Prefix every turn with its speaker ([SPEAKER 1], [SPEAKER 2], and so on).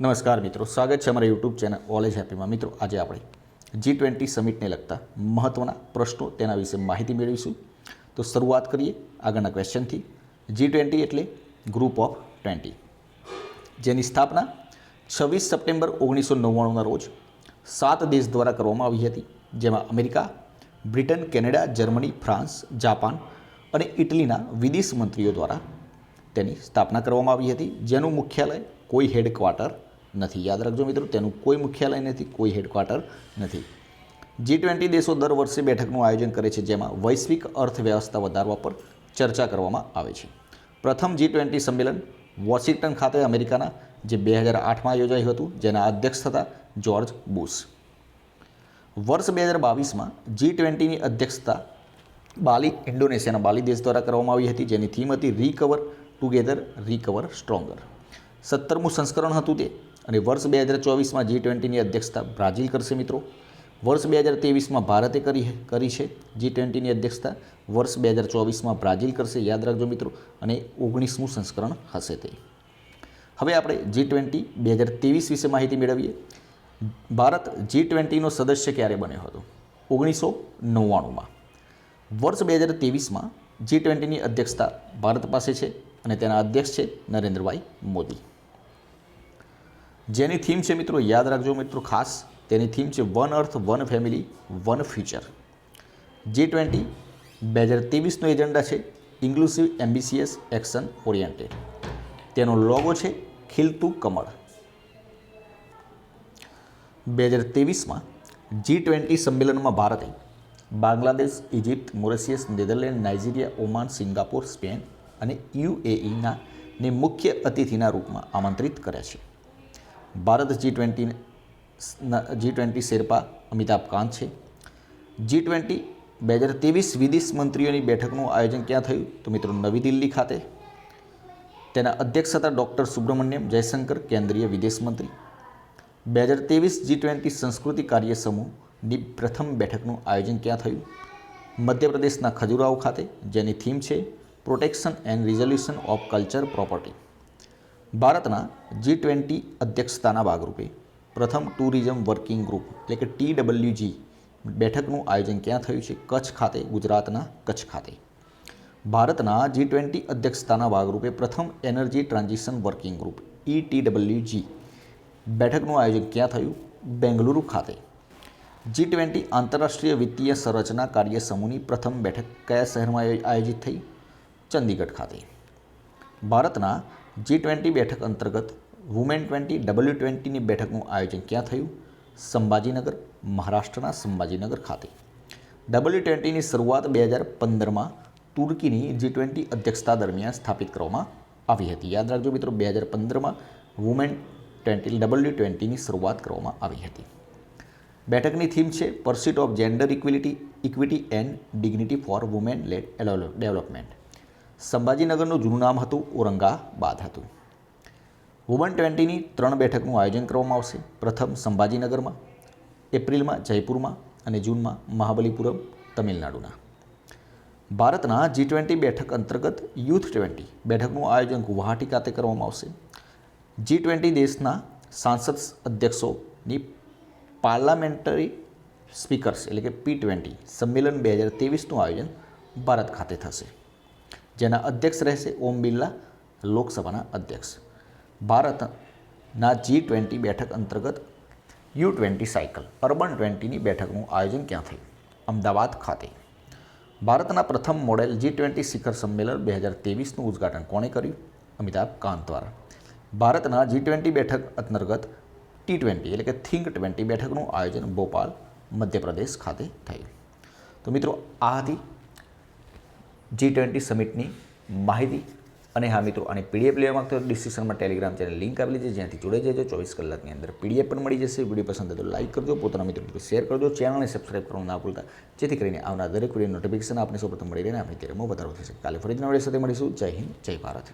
[SPEAKER 1] નમસ્કાર મિત્રો, સ્વાગત છે અમારા યુટ્યુબ ચેનલ ઓલેજ હેપીમાં મિત્રો, આજે આપણે જી ટ્વેન્ટી સમિટને લગતા મહત્ત્વના પ્રશ્નો તેના વિશે માહિતી મેળવીશું. તો શરૂઆત કરીએ આગળના ક્વેશ્ચનથી જી ટ્વેન્ટી એટલે ગ્રુપ ઓફ ટ્વેન્ટી જેની સ્થાપના છવ્વીસ સપ્ટેમ્બર ઓગણીસો નવ્વાણુંના રોજ સાત દેશ દ્વારા કરવામાં આવી હતી, જેમાં America, Britain, Canada, Germany, France, Japan અને ઇટલીના વિદેશ મંત્રીઓ દ્વારા તેની સ્થાપના કરવામાં આવી હતી. જેનું મુખ્યાલય કોઈ હેડક્વાર્ટર નથી. યાદ રાખજો મિત્રો, તેનું કોઈ મુખ્યાલય નથી, કોઈ હેડક્વાર્ટર નથી. જી ટ્વેન્ટી દેશો દર વર્ષે બેઠકનું આયોજન કરે છે, જેમાં વૈશ્વિક અર્થવ્યવસ્થા વધારવા પર ચર્ચા કરવામાં આવે છે. પ્રથમ જી ટ્વેન્ટી સંમેલન વોશિંગ્ટન ખાતે અમેરિકાના, જે બે હજાર આઠમાં યોજાયું હતું, જેના અધ્યક્ષ હતા જ્યોર્જ બુશ. વર્ષ બે હજાર બાવીસમાં જી ટ્વેન્ટીની અધ્યક્ષતા બાલી, ઇન્ડોનેશિયાના બાલી દેશ દ્વારા કરવામાં આવી હતી, જેની થીમ હતી રીકવર ટુગેધર રીકવર સ્ટ્રોંગર સત્તરમું સંસ્કરણ હતું તે. અને વર્ષ બે હજાર ચોવીસમાં જી ટ્વેન્ટીની અધ્યક્ષતા બ્રાઝિલ કરશે મિત્રો. વર્ષ બે હજાર ત્રેવીસમાં ભારતે કરી કરી છે જી ટ્વેન્ટીની અધ્યક્ષતા. વર્ષ બે હજાર ચોવીસમાં બ્રાઝિલ કરશે, યાદ રાખજો મિત્રો, અને ઓગણીસમું સંસ્કરણ હશે તે. હવે આપણે જી ટ્વેન્ટી બે હજાર ત્રેવીસ વિશે માહિતી મેળવીએ. ભારત જી ટ્વેન્ટીનો સદસ્ય ક્યારે બન્યો હતો? ઓગણીસો નવ્વાણુંમાં વર્ષ બે હજાર ત્રેવીસમાં જી ટ્વેન્ટીની અધ્યક્ષતા ભારત પાસે છે અને તેના અધ્યક્ષ છે નરેન્દ્રભાઈ મોદી. જેની થીમ છે મિત્રો યાદ રાખજો મિત્રો ખાસ, તેની થીમ છે one earth, one family, one future. G twenty બે હજાર ત્રેવીસનો એજન્ડા છે ઇન્ક્લુસિવ એમ્બિસિયસ એક્શન ઓરિએન્ટેડ તેનો લોગો છે ખીલતું કમળ. બે હજાર ત્રેવીસમાં જી ટ્વેન્ટી સંમેલનમાં ભારતે Bangladesh Egypt Mauritius, Netherland, Nigeria, Oman, Singapore, Spain અને યુએઈના ને મુખ્ય અતિથિના રૂપમાં આમંત્રિત કર્યા છે. Bharat G twenty G twenty sherpa Amitabh Kant છે. જી ટ્વેન્ટી બે હજાર ત્રેવીસ વિદેશ મંત્રીઓની બેઠકનું આયોજન ક્યાં થયું? તો મિત્રો નવી દિલ્હી ખાતે. તેના અધ્યક્ષ હતા ડૉક્ટર સુબ્રમણ્યમ જયશંકર, કેન્દ્રીય વિદેશ મંત્રી. બે હજાર ત્રેવીસ જી ટ્વેન્ટી સંસ્કૃતિ કાર્ય સમૂહની પ્રથમ બેઠકનું આયોજન ક્યાં થયું? મધ્યપ્રદેશના ખજુરાહો ખાતે, જેની થીમ છે protection and resolution of culture property ભારતના જી ટ્વેન્ટી અધ્યક્ષતાના ભાગરૂપે પ્રથમ ટુરિઝમ વર્કિંગ ગ્રુપ એટલે કે ટી ડબલ્યુજી બેઠકનું આયોજન ક્યાં થયું છે? કચ્છ ખાતે, ગુજરાતના કચ્છ ખાતે. ભારતના જી ટ્વેન્ટી અધ્યક્ષતાના ભાગરૂપે પ્રથમ energy transition working group E T W G બેઠકનું આયોજન ક્યાં થયું? બેંગલુરુ ખાતે. જી ટ્વેન્ટી આંતરરાષ્ટ્રીય વિત્તીય સંરચના કાર્ય સમૂહની પ્રથમ બેઠક કયા શહેરમાં આયોજિત થઈ? ચંદીગઢ ખાતે. ભારતના જી ટ્વેન્ટી બેઠક અંતર્ગત વુમેન ટ્વેન્ટી ડબલ્યુ ટ્વેન્ટીની બેઠકનું આયોજન ક્યાં થયું? સંભાજીનગર, મહારાષ્ટ્રના સંભાજીનગર ખાતે. ડબલ્યુ ટ્વેન્ટીની શરૂઆત બે હજાર પંદરમાં તુર્કીની જી ટ્વેન્ટી અધ્યક્ષતા દરમિયાન સ્થાપિત કરવામાં આવી હતી. યાદ રાખજો મિત્રો, બે હજાર પંદરમાં વુમેન ટ્વેન્ટી ડબલ્યુ ટ્વેન્ટીની શરૂઆત કરવામાં આવી હતી. બેઠકની થીમ છે pursuit of gender equality equity and dignity for women led development સંભાજીનગરનું જૂનું નામ હતું ઔરંગાબાદ હતું. વુમન ટ્વેન્ટીની ત્રણ બેઠકનું આયોજન કરવામાં આવશે. પ્રથમ સંભાજીનગરમાં, એપ્રિલમાં જયપુરમાં અને જૂનમાં મહાબલીપુરમ, તમિલનાડુના. ભારતના જી ટ્વેન્ટી બેઠક અંતર્ગત યુથ ટ્વેન્ટી બેઠકનું આયોજન ગુવાહાટી ખાતે કરવામાં આવશે. જી ટ્વેન્ટી દેશના સાંસદ અધ્યક્ષોની પાર્લામેન્ટરી સ્પીકર્સ એટલે કે પી ટ્વેન્ટી સંમેલન બે હજાર ત્રેવીસનું આયોજન ભારત ખાતે થશે. જેના અધ્યક્ષ રહેશે ઓમ બિરલા, લોકસભાના અધ્યક્ષ. ભારતના જી ટ્વેન્ટી બેઠક અંતર્ગત યુ ટ્વેન્ટી સાયકલ અર્બન ટ્વેન્ટીની બેઠકનું આયોજન ક્યાં થયું? અમદાવાદ ખાતે. ભારતના પ્રથમ મોડેલ જી ટ્વેન્ટી શિખર સંમેલન બે હજાર ત્રેવીસનું ઉદ્ઘાટન કોણે કર્યું? અમિતાભ કાંત દ્વારા. ભારતના જી ટ્વેન્ટી બેઠક અંતર્ગત ટી ટ્વેન્ટી એટલે કે થિંક ટ્વેન્ટી બેઠકનું આયોજન ભોપાલ, મધ્યપ્રદેશ ખાતે થયું. તો મિત્રો, આ હતી જી ટ્વેન્ટી સમિટની માહિતી અને હા મિત્રો, અને પીડીએફ લેવા માંગતો ડિસ્ક્રિપ્શનમાં ટેલિગ્રામ ચેનલ લિંક આપી છે, જ્યાંથી જોડાઈ જજો. ચોવીસ કલાકની અંદર પીડીએફ પણ મળી જશે. વીડિયો પસંદ તો લાઇક કરજો. પોતાના મિત્રો શેર કરજો. ચેનલને સબસ્ક્રાઇબ કરવાનું ના ભૂલતા. જેથી કરીને આવનાર દરેક વીડિયો નોટિફિકેશન આપણે સૌપ્રથમ મળી રહે આપણે ત્યારે વધારો થશે કાલે ફરીથી નવડે સાથે મળીશું. જય હિન્દ, જય ભારત.